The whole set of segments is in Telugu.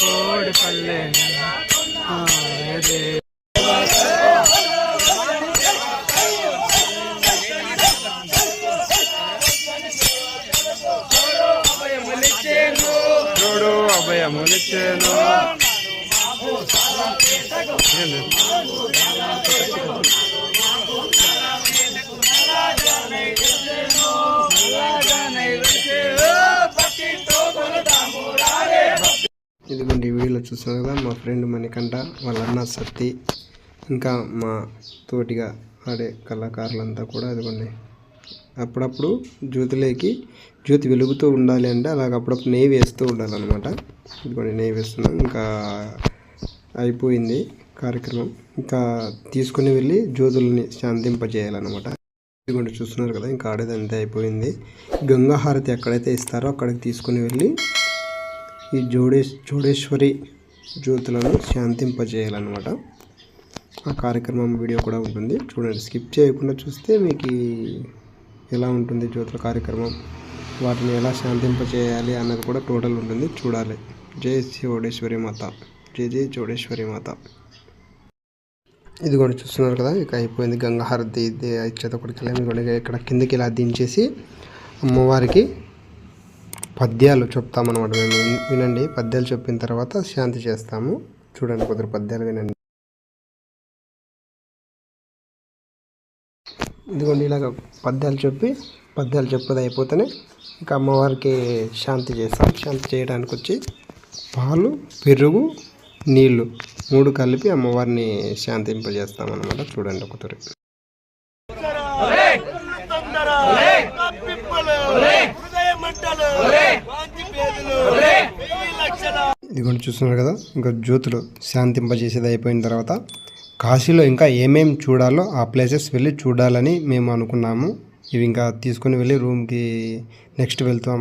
కోడి పల్లె. చూడు అభయములిచ్చేను. ఇదిగోండి ఈ వీడియోలో చూస్తున్నారు కదా మా ఫ్రెండ్ మణికంఠ వాళ్ళ అన్న సత్తి ఇంకా మా తోటిగా ఆడే కళాకారులంతా కూడా ఇదిగోండి అప్పుడప్పుడు జ్యోతిలోకి జ్యోతి వెలుగుతూ ఉండాలి అంటే అలాగ అప్పుడప్పుడు నెయ్యి వేస్తూ ఉండాలన్నమాట. ఇదిగోండి నెయ్యి వేస్తున్నాం. ఇంకా అయిపోయింది కార్యక్రమం. ఇంకా తీసుకుని వెళ్ళి జ్యోతులని శాంతింపజేయాలన్నమాట. ఇదిగోండి చూస్తున్నారు కదా ఇంకా ఆడేది అంతే అయిపోయింది. గంగా హారతి ఎక్కడైతే ఇస్తారో అక్కడికి తీసుకుని వెళ్ళి ఈ జోడే జోడేశ్వరి జ్యోతులను శాంతింపజేయాలన్నమాట. ఆ కార్యక్రమం వీడియో కూడా ఉంటుంది. చూడండి స్కిప్ చేయకుండా చూస్తే మీకు ఎలా ఉంటుంది జ్యోతుల కార్యక్రమం? వాటిని ఎలా శాంతింపజేయాలి అన్నది కూడా టోటల్ ఉంటుంది. చూడాలి. జై చోడేశ్వరి మాత. జై జై చోడేశ్వరి మాత. ఇది కూడా చూస్తున్నారు కదా ఇక అయిపోయింది గంగాహారతి ఇది ఇచ్చేత ఒకటికి కూడా ఇక్కడ కిందకి ఇలా దించేసి అమ్మవారికి పద్యాలు చెప్తామన్నమాట. మేము వినండి. పద్యాలు చెప్పిన తర్వాత శాంతి చేస్తాము. చూడండి కొద్దిగా పద్యాలు వినండి. ఇదిగోండి ఇలాగ పద్యాలు చెప్పి పద్యాలు చెప్పేది అయిపోతేనే ఇంకా అమ్మవారికి శాంతి చేస్తాం. శాంతి చేయడానికి వచ్చి పాలు పెరుగు నీళ్ళు మూడు కలిపి అమ్మవారిని శాంతింపజేస్తామన్నమాట. చూడండి ఒకసారి. ఇదిగోండి చూస్తున్నారు కదా ఇంకా జ్యోతులు శాంతింపజేసేది అయిపోయిన తర్వాత కాశీలో ఇంకా ఏమేమి చూడాలో ఆ ప్లేసెస్ వెళ్ళి చూడాలని మేము అనుకున్నాము. ఇవి ఇంకా తీసుకుని వెళ్ళి రూమ్కి నెక్స్ట్ వెళ్తాం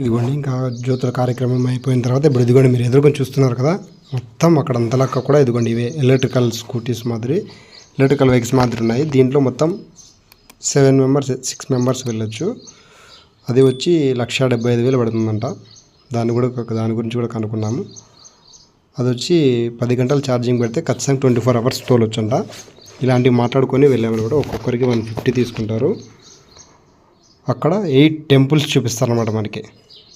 ఇదిగోండి ఇంకా జ్యోతుల కార్యక్రమం అయిపోయిన తర్వాత ఇప్పుడు ఇదిగోండి మీరు ఎదుర్కొని చూస్తున్నారు కదా మొత్తం అక్కడ అంతలక్క కూడా ఇదిగోండి ఇవే ఎలక్ట్రికల్ స్కూటీస్ మాదిరి ఎలక్ట్రికల్ వెహికల్స్ మాదిరి ఉన్నాయి. దీంట్లో మొత్తం సెవెన్ మెంబర్స్ సిక్స్ మెంబర్స్ వెళ్ళొచ్చు. అది వచ్చి లక్ష డెబ్బై ఐదు వేలు పడుతుందంట. దాన్ని కూడా ఒక- దాని గురించి కూడా కనుక్కున్నాము. అది వచ్చి పది గంటలు ఛార్జింగ్ పెడితే ఖచ్చితంగా ట్వంటీ ఫోర్ అవర్స్ తోలొచ్చంట. ఇలాంటివి మాట్లాడుకొని వెళ్ళామన్నమాట ఒక్కొక్కరికి వన్ ఫిఫ్టీ తీసుకుంటారు. అక్కడ ఎయిట్ టెంపుల్స్ చూపిస్తారన్నమాట మనకి.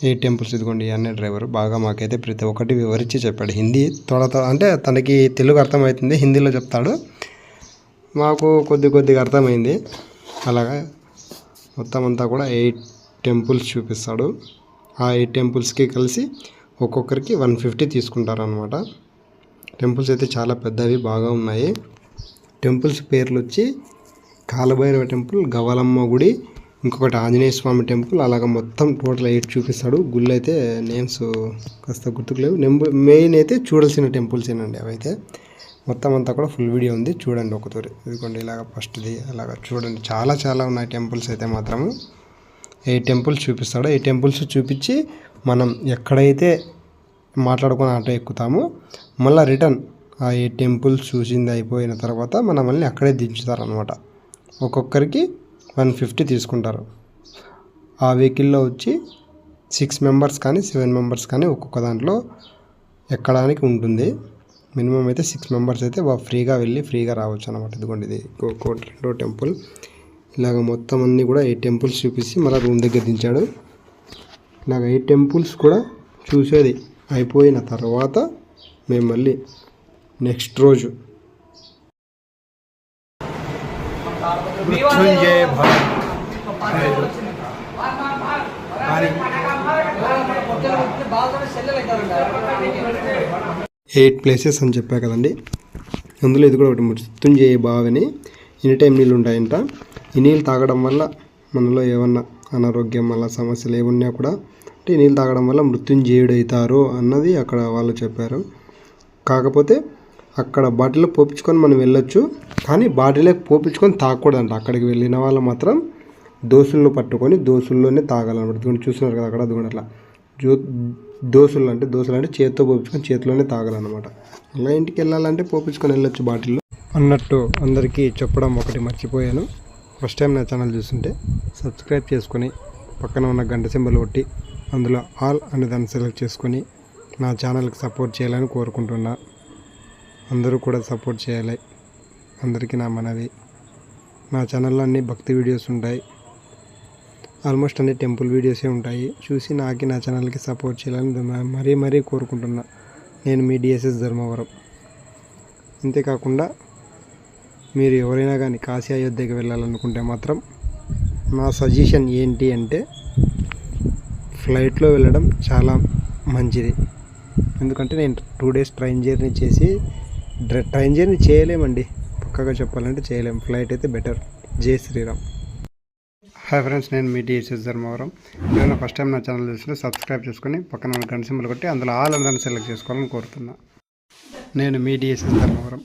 ఎయిట్ టెంపుల్స్ ఇదిగోండి అనే డ్రైవర్. బాగా మాకైతే ప్రతి ఒక్కటి వివరించి చెప్పాడు. హిందీ తొడ అంటే తనకి తెలుగు అర్థమవుతుంది హిందీలో చెప్తాడు. మాకు కొద్ది కొద్దిగా అర్థమైంది. అలాగా మొత్తం అంతా కూడా ఎయిట్ టెంపుల్స్ చూపిస్తాడు. ఆ ఎయిట్ టెంపుల్స్కి కలిసి ఒక్కొక్కరికి వన్ ఫిఫ్టీ తీసుకుంటారనమాట టెంపుల్స్ అయితే చాలా పెద్దవి బాగా ఉన్నాయి. టెంపుల్స్ పేర్లు వచ్చి కాలభైరవ టెంపుల్ గవలమ్మ గుడి ఇంకొకటి ఆంజనేయ స్వామి టెంపుల్ అలాగ మొత్తం టోటల్ ఎయిట్ చూపిస్తాడు. గుళ్ళు అయితే నేమ్స్ కాస్త గుర్తుకులేవు నెంబర్ మెయిన్ అయితే చూడాల్సిన టెంపుల్స్ ఏనండి అవైతే మొత్తం అంతా కూడా ఫుల్ వీడియో ఉంది. చూడండి ఒకతూరి ఇదిగోండి ఇలాగ ఫస్ట్ది అలాగ చూడండి. చాలా చాలా ఉన్నాయి టెంపుల్స్ అయితే మాత్రము. ఏ టెంపుల్స్ చూపిస్తాడో ఈ టెంపుల్స్ చూపించి మనం ఎక్కడైతే మాట్లాడుకుని ఆటో ఎక్కుతామో మళ్ళీ రిటర్న్ ఆ ఏ టెంపుల్స్ చూసింది అయిపోయిన తర్వాత మనల్ని అక్కడే దించుతారనమాట ఒక్కొక్కరికి వన్ ఫిఫ్టీ తీసుకుంటారు. ఆ వెహికల్లో వచ్చి సిక్స్ మెంబర్స్ కానీ సెవెన్ మెంబర్స్ కానీ ఒక్కొక్క దాంట్లో ఎక్కడానికి ఉంటుంది. మినిమం అయితే సిక్స్ మెంబర్స్ అయితే ఫ్రీగా వెళ్ళి ఫ్రీగా రావచ్చు అనమాట ఇదిగోండి ఇది ఇంకో రెండో టెంపుల్ ఇలాగ మొత్తం అన్నీ కూడా ఎయిట్ టెంపుల్స్ చూపించి మళ్ళీ రూమ్ దగ్గర దించాడు ఇలాగ ఎయిట్ టెంపుల్స్ కూడా చూసేది అయిపోయిన తర్వాత మేము మళ్ళీ నెక్స్ట్ రోజు మృత్యుంజయ ఎయిట్ ప్లేసెస్ అని చెప్పా కదండి. అందులో ఇది కూడా ఒకటి మృత్యుంజయ బావిని. ఎనీ టైం నీళ్ళు ఉంటాయంట ఈ నీళ్ళు తాగడం వల్ల మనలో ఏమన్నా అనారోగ్యం వల్ల సమస్యలు ఏమున్నా కూడా అంటే నీళ్ళు తాగడం వల్ల మృత్యుంజయుడు అవుతారు అన్నది అక్కడ వాళ్ళు చెప్పారు. కాకపోతే అక్కడ బాటిల్లో పోపించుకొని మనం వెళ్ళొచ్చు కానీ బాటిల్లో పోపించుకొని తాగకూడదంట. అక్కడికి వెళ్ళిన వాళ్ళు మాత్రం దోసుల్లో పట్టుకొని దోసుల్లోనే తాగాలన్నమాట. చూస్తున్నారు కదా అక్కడ అది కూడా అట్లా. జో దోసులు అంటే దోశలు అంటే చేతితో పోపించుకొని చేతిలోనే తాగాలన్నమాట. అలా ఇంటికి వెళ్ళాలంటే పోపించుకొని వెళ్ళొచ్చు బాటిల్లో. అన్నట్టు అందరికీ చెప్పడం ఒకటి మర్చిపోయాను. ఫస్ట్ టైం నా ఛానల్ చూస్తుంటే సబ్స్క్రైబ్ చేసుకొని పక్కన ఉన్న గంట సింబల్ కొట్టి అందులో ఆల్ అనే దాన్ని సెలెక్ట్ చేసుకొని నా ఛానల్కి సపోర్ట్ చేయాలని కోరుకుంటున్నా. అందరూ కూడా సపోర్ట్ చేయాలి. అందరికీ నా మనవి. నా ఛానల్లో అన్ని భక్తి వీడియోస్ ఉంటాయి. ఆల్మోస్ట్ అన్ని టెంపుల్ వీడియోసే ఉంటాయి. చూసి నాకి నా ఛానల్కి సపోర్ట్ చేయాలని మరీ మరీ కోరుకుంటున్నా. నేను మీ డిఎస్ఎస్ ధర్మవరం. అంతేకాకుండా మీరు ఎవరైనా కానీ కాశీ అయోధ్యకి వెళ్ళాలనుకుంటే మాత్రం నా సజెషన్ ఏంటి అంటే ఫ్లైట్లో వెళ్ళడం చాలా మంచిది. ఎందుకంటే నేను టూ డేస్ ట్రైన్ జర్నీ చేసి డ్ర- ట్రైన్ జర్నీ చేయలేమండి. పక్కగా చెప్పాలంటే చేయలేం. ఫ్లైట్ అయితే బెటర్. జై శ్రీరామ్. హాయ్ ఫ్రెండ్స్ నేను మీ డిఎస్ఎస్ ధర్మవరం నేను ఫస్ట్ టైం నా ఛానల్ చూసినా సబ్స్క్రైబ్ చేసుకొని పక్కన గంట సింబల్ కొట్టి అందులో ఆల్ అందరిని సెలెక్ట్ చేసుకోవాలని కోరుతున్నా. నేను మీ డిఎస్ఎస్ ధర్మవరం